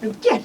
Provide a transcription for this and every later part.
มันเจ็ด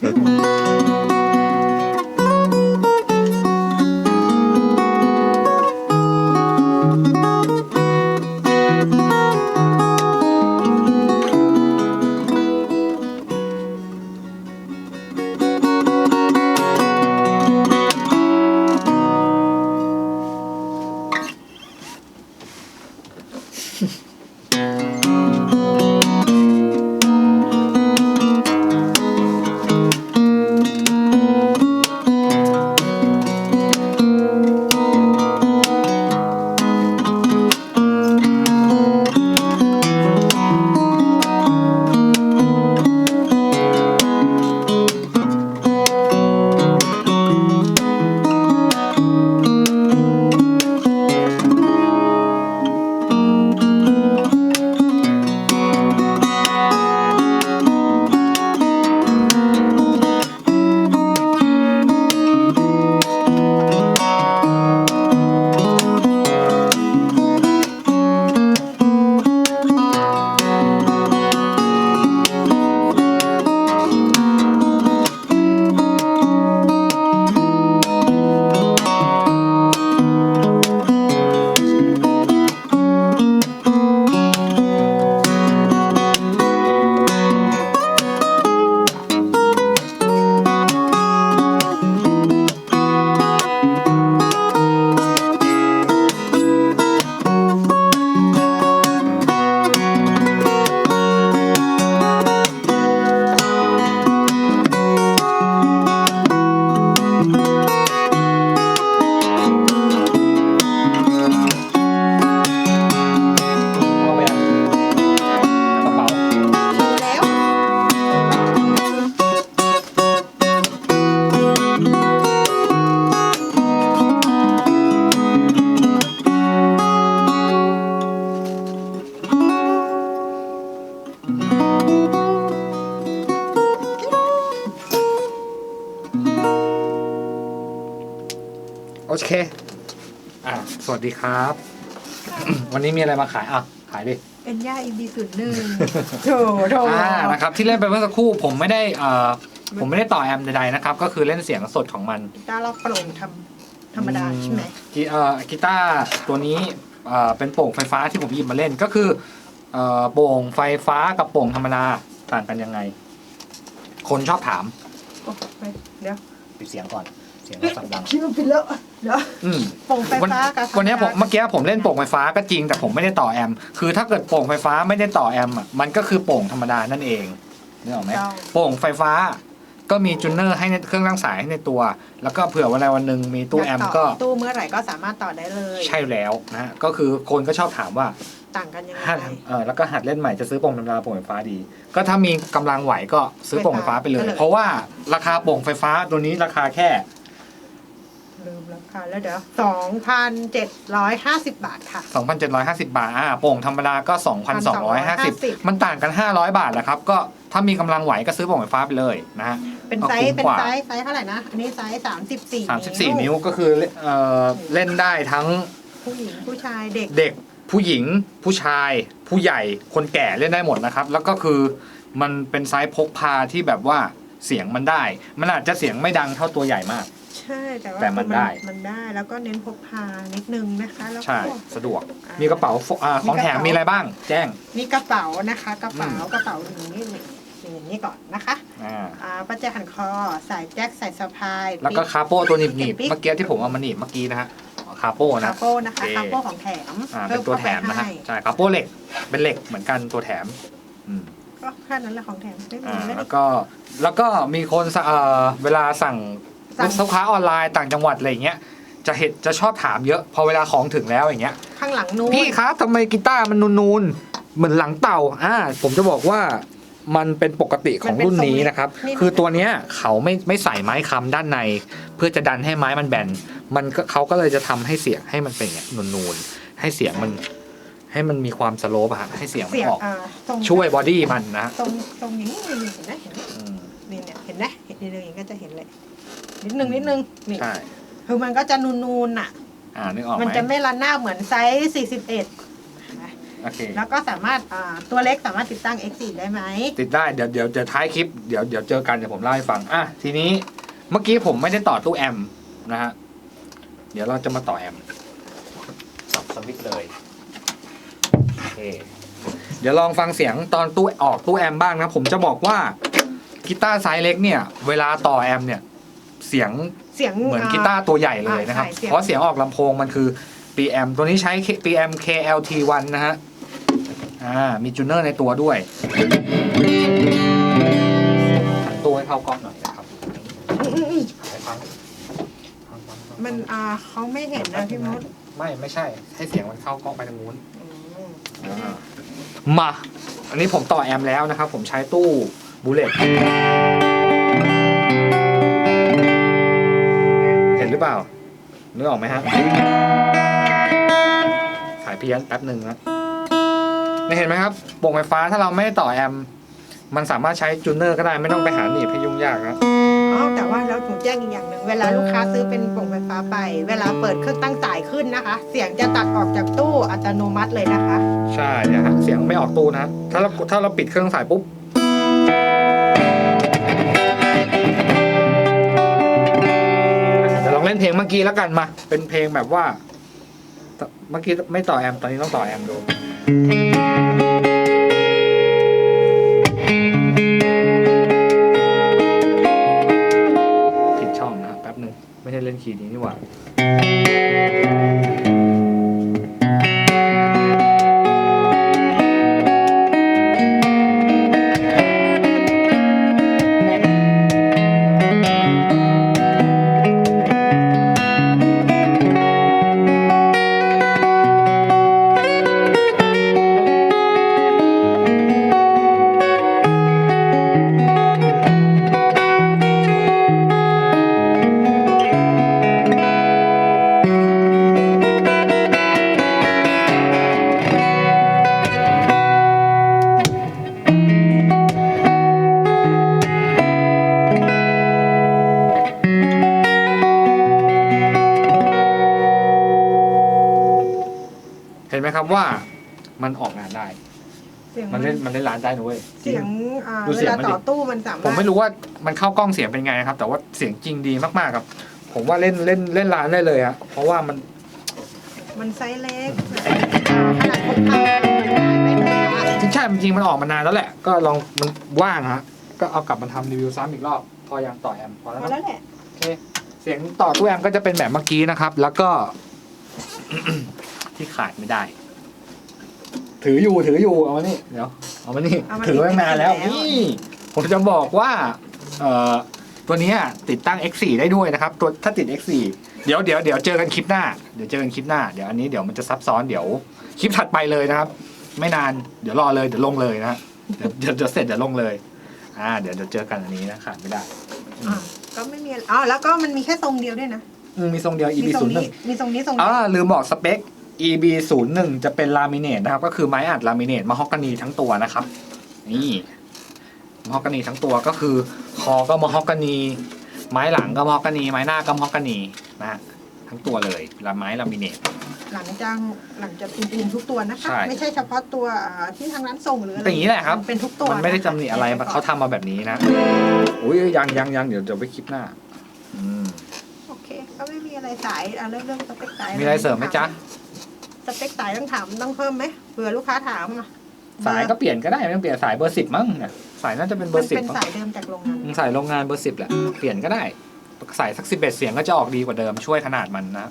อะสวัสดีครับ วันนี้มีอะไรมาขายอะขายดิเป็นย่าอีบีศูนย์หนึ่งโถโถอ่านะครับที่เล่นไปเมื่อสักครู่ผมไม่ได้เอ่อผมไม่ได้ต่อแอมป์ใดๆนะครับ ก็คือเล่นเสียงสดของมันกีตาร์เราโปร่งทำธรรมดาใช่ไหมกีเอ่อกีตาร์ตัวนี้เอ่อเป็นโป่งไฟฟ้าที่ผมหยิบมาเล่นก็คือเอ่อโป่งไฟฟ้ากับโป่งธรรมดาต่างกันยังไง คนชอบถามโอ้ไปเดี๋ยว ปิดเสียงก่อนเสียงเราสั่นดัง คิดว่าผิดแล้วเดี๋ยวอืม โป่งไฟวันฟ้ากับวันเนี้ยผมเมื่อกี้ผมเล่นโป่งไฟฟ้าก็จริงแต่ผมไม่ได้ต่อแอมป์คือถ้าเกิดโป่งไฟฟ้าไม่ได้ต่อแอมป์อะมันก็คือโป่งธรรมดานั่นเองนึกออกไหมเจ้าโป่งไฟฟ้า ก็มีจูนเนอร์ให้ในเครื่องร่างสายให้ในตัว แล้วก็เผื่อวันใดวันหนึ่งมีตู้แอมป์ก็ตู้เมื่อไหร่ก็สามารถต่อได้เลย ใช่แล้วนะฮะก็คือคนก็ชอบถามว่าต่างกันยังไง หัดเออแล้วก็หัดเล่นใหม่จะซื้อโป่งธรรมดาโป่งไฟฟ้าดี ก็ถ้ามีกำลังไหวก็ซื้อโป่งไฟฟ้าไปเลยเพราะว่าราคาโป่งไฟฟ้าตัวนี้ราคาแค่ ลืมราคาแล้วเดี๋ยวสองพันเจ็ดร้อยห้าสิบบาทค่ะ 2,750 บาทอ่าโป่งธรรมดาก็ 2,250 1,250มันต่างกัน 500 บาทนะครับ ก็ถ้ามีกำลังไหวก็ซื้อโป่งไฟฟ้าไปเลยนะฮะ เป็นก็ไซคุ้ส์มเป็นกว่า ไซส์ ไซส์เท่าไหร่นะ อันนี้ไซส์สามสิบสี่34 นิ้วก็คือเอ่อเล่นได้ทั้งผู้หญิงผู้ชายเด็ก เด็กผู้หญิง ผู้ชาย ผู้ใหญ่คนแก่เล่นได้หมดนะครับ แล้วก็คือมันเป็นไซส์พกพาที่แบบว่าเสียงมันได้ มันอาจจะเสียงไม่ดังเท่าตัวใหญ่มาก ใช่แต่ว่าแต่มันได้ มันได้แล้วก็เน้นพกพานิดนึงนะคะแล้วก็ ใช่สะดวกมีกระเป๋าอ่าของแถมมีอะไรบ้าง แจ้ง มีกระเป๋านะคะ กระเป๋าอืม กระเป๋าอย่างนี้นี่อย่างนี้ก่อนนะคะอ่าอ่าประแจหันคอสายแจ็คสายสะพายแล้วก็ปิ๊คาโป้ตัวหนีบหนีบปิ๊กเมื่อกี้ที่ผมเอามาหนีบเมื่อกี้นะฮะคาโป้คานะ โป้นะคะโอเค คาโป้ของแถมอ่าเป็นตัวแถมนะฮะเพิ่ใช่คาโป้เหล็กเป็นเหล็กเหมือนกันตัวแถมอืม ก็แค่นั้นแหละของแถมไม่มีอ่าไม่ได้ แล้วก็แล้วก็มีคนสะเอ่อเวลาสั่ง สั่ง ลูกค้าออนไลน์ต่างจังหวัดอะไรอย่างเงี้ยจะเห็นจะชอบถามเยอะพอเวลาของถึงแล้วอย่างเงี้ย ข้างหลังนู้นพี่ครับทำไมกีตาร์มันนูนๆ เหมือนหลังเต่าอ่าผมจะบอกว่ามันเป็นปกติของรุ่นนี้นะครับ คือตัวเนี้ยเขาไม่ไม่ใส่ไม้ค้ำด้านใน เพื่อจะดันให้ไม้มันแบนมันก็เขาก็เลยจะทำให้เสียงให้มันเป็นอย่างเงี้ยนูนๆ ให้เสียงมันให้มันมีความสโลปอะฮะให้เสียงมันเสียงออก อ่าตรงช่วยบอดี้มันนะ ตรงตรงนี้นี่เห็นไหมเห็นไหมอืม นี่เนี่ยเห็นไหมเห็นนิดนึงอย่างนี้ก็จะเห็นเลย นิดนึงนิดนึงนี่ใช่คือมันก็จะนูนๆอะ อ่านึกออกไหมันมจะไม่ระนาบเหมือนไซส์ 41 โอเค แล้วก็สามารถอ่าตัวเล็กสามารถติดตั้ง X4 ได้ไหม ติดได้เดี๋ยวเดี๋ยวเดี๋ยวท้ายคลิปเดี๋ยวเดี๋ยวเจอกันเดี๋ยวผมเล่าให้ฟังอะทีนี้เมื่อกี้ผมไม่ได้ต่อตู้แอมป์นะฮะเดี๋ยวเราจะมาต่อแอมป์สับสวิตช์เลยโอเคเดี๋ยวลองฟังเสียงตอนตู้ออกตู้แอมป์บ้างนะผมจะบอกว่ากีตาร์ไซส์เล็กเนี่ย เวลาต่อแอมป์เนี่ย เสียงเสียงเหมือนกีตาร์ตัวใหญ่เลยนะครับ อ่าใช่เสียง เพราะเสียงออกลำโพงมันคือ PM ตัวนี้ใช้ PM KLT1 นะฮะอ่ามีจูเนอร์ในตัวด้วยหันตัวให้เข้ากล้องหน่อยนะครับอืมอืมอืมให้ฟังฟังฟังฟังมันอ่าเขาไม่เห็นนะพี่มดไม่ไม่ใช่ ให้เสียงมันเข้ากล้องไปทางนู้น อืมมา อันนี้ผมต่อแอมป์แล้วนะครับ ผมใช้ตู้บูเลต ห็นหรือเปล่านึกออกไหมฮะสายเพี้ยนแป๊บหนึ่งนะนี่เห็นไหมครับโป่งไฟฟ้าถ้าเราไม่ได้ต่อแอมป์มันสามารถใช้จูเนอร์ก็ได้ไม่ต้องไปหาหนีบให้ยุ่งยากนะอ๋อแต่ว่าเราถูกแจ้งอีกอย่างหนึ่งเวลาลูกค้าซื้อเป็นโป่งไฟฟ้าไป เวลาเปิดเครื่องตั้งสายขึ้นนะคะ เสียงจะตัดออกจากตู้อัตโนมัติเลยนะคะ ใช่เนี่ยฮะเสียงไม่ออกตู้นะ ถ้าเราถ้าเราปิดเครื่องสายปุ๊บ เพลงเมื่อกี้แล้วกันมา เป็นเพลงแบบว่า เมื่อกี้ไม่ต่อแอมป์ตอนนี้ต้องต่อแอมป์ดูผิดช่องนะแป๊บหนึ่งไม่ใช่เล่นคีย์นี้นี่หว่า นไหมครับว่ามันออกงานได้ เสียงมันเล่นมันเล่นร้านได้นะเว้ยเสียงอ่าดูเวเสียงลามันดิ ต่อตู้มันสามารถผมไม่รู้ว่ามันเข้ากล้องเสียงเป็นไงนะครับ แต่ว่าเสียงจริงดีมากๆครับ ผมว่าเล่นเล่นเล่นร้านได้เลยอะเพราะว่ามันมันไซส์เล็กอ่าขนาดพกพาไม่ได้ค่ะจริงใช่จริงๆมันออกมานานแล้วแหละ ก็ลองมันว่างฮะก็เอากลับมาทำรีวิวซ้ำอีกรอบ พอยังต่อแอมพอแล้วพอนะแล้วแหละโอเคเสียงต่อตู้แอมก็จะเป็นแบบเมื่อกี้นะครับ แล้วก็ ที่ขาดไม่ได้ ถืออยู่ถืออยู่เอามานี่เดี๋ยวเอามานี่เอามาถือไว้ตั้งนานแล้วแล้ว นี่ผมจะบอกว่าเอ่อตัวเนี้ยติดตั้ง X4 ได้ด้วยนะครับตัวถ้าติด X4 เดี๋ยวเดี๋ยวเดี๋ยวเจอกันคลิปหน้าเดี๋ยวเจอกันคลิปหน้าเดี๋ยวอันนี้เดี๋ยวมันจะซับซ้อนเดี๋ยวคลิปถัดไปเลยนะครับ ไม่นานเดี๋ยวรอเลยเดี๋ยวลงเลยนะฮะเดี๋ยวเดี๋ยวเดี๋ยวเสร็จเดี๋ยวลงเลย อ่า เดี๋ยวเดี๋ยวเจอกันอันนี้นะขาดไม่ได้ อ่าก็ไม่มีอะไรอ๋อแล้วก็มันมีแค่ทรงเดียวด้วยนะอืมมีทรงเดียว EB มีทรง0 1นี้มีทรงนี้ทรงอ่านี้ลืมบอกสเปค EB 0 1 จะเป็นลามิเนตนะครับ ก็คือไม้อัดลามิเนตมะฮอกกานีทั้งตัวนะครับ นี่มะฮอกกานีทั้งตัวก็คือ คอก็มะฮอกกานี ไม้หลังก็มะฮอกกานี ไม้หน้าก็มะฮอกกานีนะฮะทั้งตัวเลยลาไม้ลามิเนต หลังจากหลังจากอุ่นๆทุกตัวนะคะ ใช่ ไม่ใช่เฉพาะตัวอ่าที่ทางร้านส่งหรืออะไรเป็นอย่างนี้แหละครับ มันเป็นทุกตัวมันไม่ได้จำหนิอะไรมันเขาทำมาแบบนี้นะอุ้ยยังยังยังเดี๋ยวเดี๋ยวไปคลิปหน้าอืมโอเค ก็ไม่มีอะไรสายอะเรื่องเรื่องสเปคสายมีอะไรเสริมไหมจ๊ะ สเปคสายต้องถามต้องเพิ่มไหมเผื่อลูกค้าถามมาสายก็เปลี่ยนก็ได้ไม่ต้องเปลี่ยนสายเบอร์สิบมั้งเนี่ยสายน่าจะเป็นเบอมันร์สิบเป็นมั้งสายเดิมจากโรงงานมึงใส่โรงงานเบอร์สิบแหละเปลี่ยนก็ได้ใส่สักสิบเอ็ดเสียงก็จะออกดีกว่าเดิมช่วยขนาดมันนะ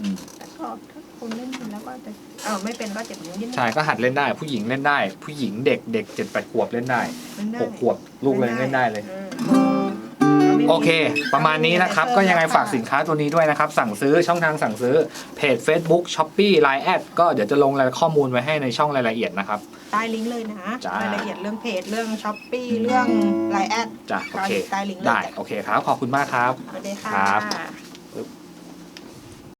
อืมแต่ก็ถ้าคุณเล่นเป็นแล้วก็จะเออไม่เป็นก็เจ็บนิ้วนิดนึงใช่ก็หัดเล่นได้ ผู้หญิงเล่นได้ ผู้หญิงเด็กเด็กเจ็ดแปดขวบเล่นได้เล่นได้หกขวบลูกเลยเล่นได้เลย อืม โอเค ประมาณนี้นะครับ ก็ยังไงฝากสินค้าตัวนี้ด้วยนะครับ สั่งซื้อช่องทางสั่งซื้อเพจ Facebook s h o p e e Line แอดก็เดี๋ยวจะลงรายข้อมูลไว้ให้ในช่องรายละเอียดนะครับ ใต้ลิงก์เลยนะจ้ารายละเอียดเรื่องเพจเรื่องช้อปปี้เรื่องไลน์แอดจ้ะโอเค ใต้ลิงก์เลยได้ จ้ะโอเคครับ ขอบคุณมากครับ สวัสดีครัค่ะบ